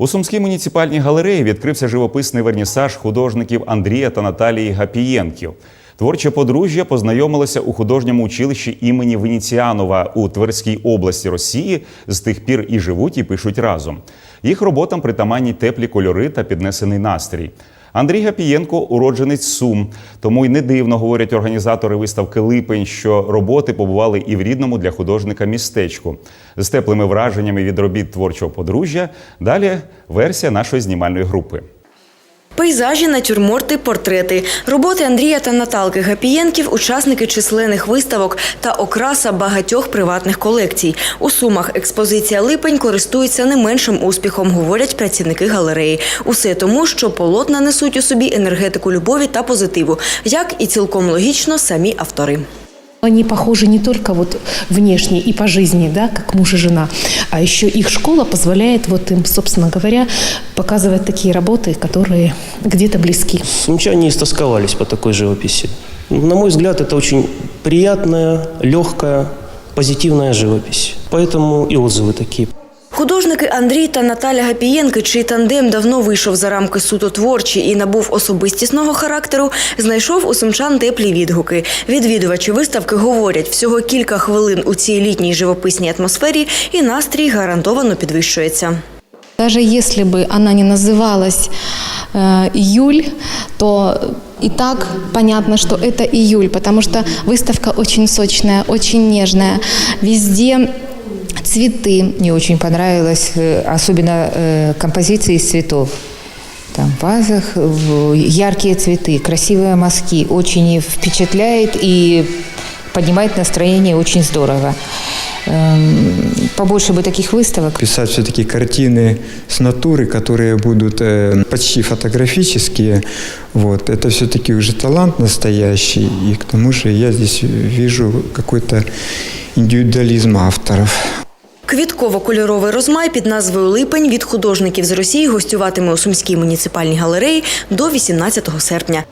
У Сумській муніципальній галереї відкрився живописний вернісаж художників Андрія та Наталії Гапієнків. Творче подружжя познайомилося у художньому училищі імені Веніціанова у Тверській області Росії. З тих пір і живуть, і пишуть разом. Їх роботам притаманні теплі кольори та піднесений настрій. Андрій Гапієнко уродженець Сум, тому й не дивно говорять організатори виставки Липень, що роботи побували і в рідному для художника містечку. З теплими враженнями від робіт творчого подружжя. Далі версія нашої знімальної групи. Пейзажі, натюрморти, портрети. Роботи Андрія та Наталки Гапієнків – учасники численних виставок та окраса багатьох приватних колекцій. У Сумах експозиція «Липень» користується не меншим успіхом, говорять працівники галереї. Усе тому, що полотна несуть у собі енергетику любові та позитиву, як і цілком логічно самі автори. Они похожи не только вот внешне и по жизни, да, как муж и жена, а еще их школа позволяет вот им, собственно говоря, показывать такие работы, которые где-то близки. Сумчане истосковались по такой живописи. На мой взгляд, это очень приятная, легкая, позитивная живопись. Поэтому и отзывы такие. Художники Андрій та Наталя Гапієнки, чий тандем давно вийшов за рамки суто творчі і набув особистісного характеру, знайшов у сумчан теплі відгуки. Відвідувачі виставки говорять, всього кілька хвилин у цій літній живописній атмосфері і настрій гарантовано підвищується. Даже если бы она не называлась э, июль, то и так понятно, что это июль, потому что выставка очень сочная, очень нежная. Везде цветы. Мне очень понравилось, э, особенно э, композиции из цветов. Там в вазах яркие цветы, красивые мазки. Очень впечатляет и поднимает настроение очень здорово. Эм, Побольше бы таких выставок. писать все-таки картины с натуры, которые будут э, почти фотографические. Вот. Это все-таки уже талант настоящий. И к тому же я здесь вижу какой-то индивидуализм авторов. Квітково-кольоровий розмай під назвою Липень від художників з Росії гостюватиме у Сумській муніципальній галереї до 18 серпня.